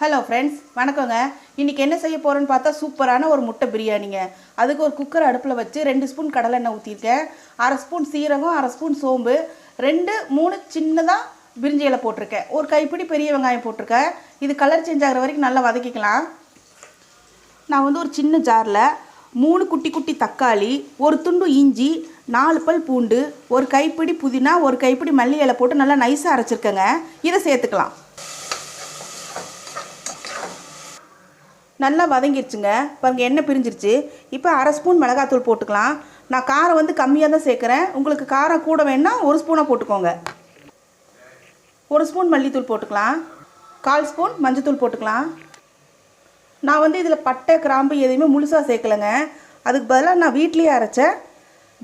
Hello friends வணக்கங்க. இன்றைக்கி என்ன செய்ய போகிறோன்னு பார்த்தா சூப்பரான ஒரு முட்டை பிரியாணிங்க. அதுக்கு ஒரு குக்கர் அடுப்பில் வச்சு ரெண்டு ஸ்பூன் கடலெண்ணெய் ஊற்றிருக்கேன் அரை ஸ்பூன் சீரகம் அரை ஸ்பூன் சோம்பு ரெண்டு மூணு சின்னதாக பிரிஞ்சி இலை போட்டிருக்கேன். ஒரு கைப்பிடி பெரிய வெங்காயம் போட்டிருக்கேன். இது கலர் சேஞ்ச் ஆகிற வரைக்கும் நல்லா வதக்கிக்கலாம். நான் வந்து ஒரு சின்ன ஜாரில் மூணு குட்டி குட்டி தக்காளி ஒரு துண்டு இஞ்சி நாலு பல் பூண்டு ஒரு கைப்பிடி புதினா ஒரு கைப்பிடி மல்லி இலை போட்டு நல்லா நைஸாக அரைச்சிருக்கேங்க. இதை சேர்த்துக்கலாம். நல்லா வதங்கிருச்சுங்க. பாருங்கள் எண்ணெய் பிரிஞ்சிருச்சு. இப்போ அரை ஸ்பூன் மிளகாத்தூள் போட்டுக்கலாம். நான் காரம் வந்து கம்மியாக தான் சேர்க்குறேன். உங்களுக்கு காரம் கூட வேணா ஒரு ஸ்பூனாக போட்டுக்கோங்க. ஒரு ஸ்பூன் மல்லித்தூள் போட்டுக்கலாம். கால் ஸ்பூன் மஞ்சத்தூள் போட்டுக்கலாம். நான் வந்து இதில் பட்டை கிராம்பு எதையுமே முழுசாக சேர்க்கலைங்க. அதுக்கு பதிலாக நான் வீட்லேயே அரைச்ச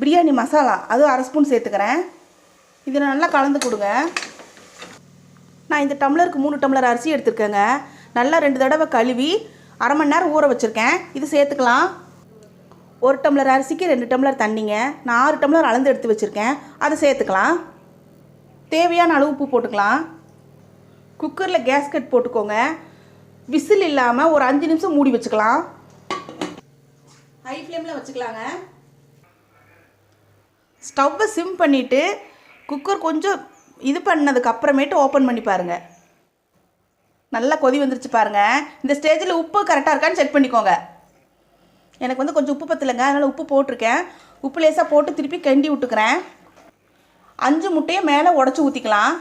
பிரியாணி மசாலா அதுவும் அரை ஸ்பூன் சேர்த்துக்கிறேன். இதில் நல்லா கலந்து கொடுங்க. நான் இந்த டம்ளருக்கு மூணு டம்ளர் அரிசி எடுத்துருக்கேங்க. நல்லா ரெண்டு தடவை கழுவி அரை மணி நேரம் ஊற வச்சுருக்கேன். இது சேர்த்துக்கலாம். ஒரு டம்ளர் அரிசிக்கு ரெண்டு டம்ளர் தண்ணிங்க. நான் ஆறு டம்ளர் அளந்து எடுத்து வச்சுருக்கேன். அதை சேர்த்துக்கலாம். தேவையான அளவு உப்பு போட்டுக்கலாம். குக்கரில் கேஸ்கட் போட்டுக்கோங்க. விசில் இல்லாமல் ஒரு அஞ்சு நிமிஷம் மூடி வச்சுக்கலாம். ஹை ஃப்ளேமில் வச்சுக்கலாங்க. ஸ்டவ்வை சிம் பண்ணிவிட்டு குக்கர் கொஞ்சம் இது பண்ணதுக்கு அப்புறமேட்டு ஓப்பன் பண்ணி பாருங்கள் நல்லா கொதி வந்துருச்சு பாருங்கள் இந்த ஸ்டேஜில் உப்பு கரெக்டாக இருக்கான்னு செக் பண்ணிக்கோங்க. எனக்கு வந்து கொஞ்சம் உப்பு பத்தலைங்க அதனால் உப்பு போட்டிருக்கேன். உப்பு லேசாக போட்டு திருப்பி கெண்டி விட்டுக்கிறேன். அஞ்சு முட்டையை மேலே உடச்சி ஊற்றிக்கலாம்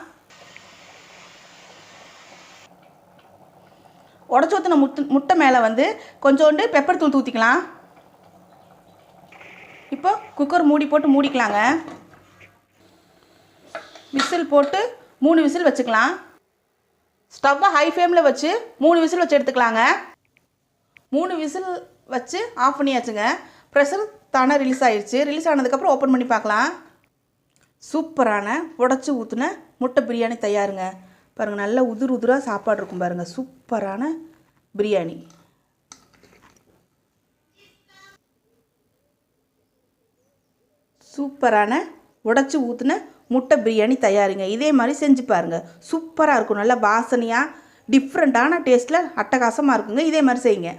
உடச்சி ஊற்றின முட்டை முட்டை மேலே வந்து கொஞ்சோண்டு பெப்பர் தூள் ஊற்றிக்கலாம் இப்போ குக்கர் மூடி போட்டு மூடிக்கலாங்க. விசில் போட்டு மூணு விசில் வச்சுக்கலாம். ஸ்டவ்வை ஹை ஃப்ளேமில் வச்சு மூணு விசில் வச்சு எடுத்துக்கலாங்க. மூணு விசில் வச்சு ஆஃப் பண்ணியாச்சுங்க. ப்ரெஷர் தானே ரிலீஸ் ஆயிடுச்சு ரிலீஸ் ஆனதுக்கப்புறம் ஓப்பன் பண்ணி பார்க்கலாம். சூப்பரான உடச்சி ஊற்றுன முட்டை பிரியாணி தயாருங்க. பாருங்கள் நல்ல உதிர் உதிராக சாப்பாடு இருக்கும் பாருங்கள் சூப்பரான பிரியாணி. சூப்பரான உடச்சி ஊற்றுன முட்டை பிரியாணி தயாருங்க. இதே மாதிரி செஞ்சு பாருங்கள் சூப்பராக இருக்கும். நல்லா வாசனையாக டிஃப்ரெண்ட்டான டேஸ்ட்டில் அட்டகாசமாக இருக்குங்க. இதே மாதிரி செய்யுங்க.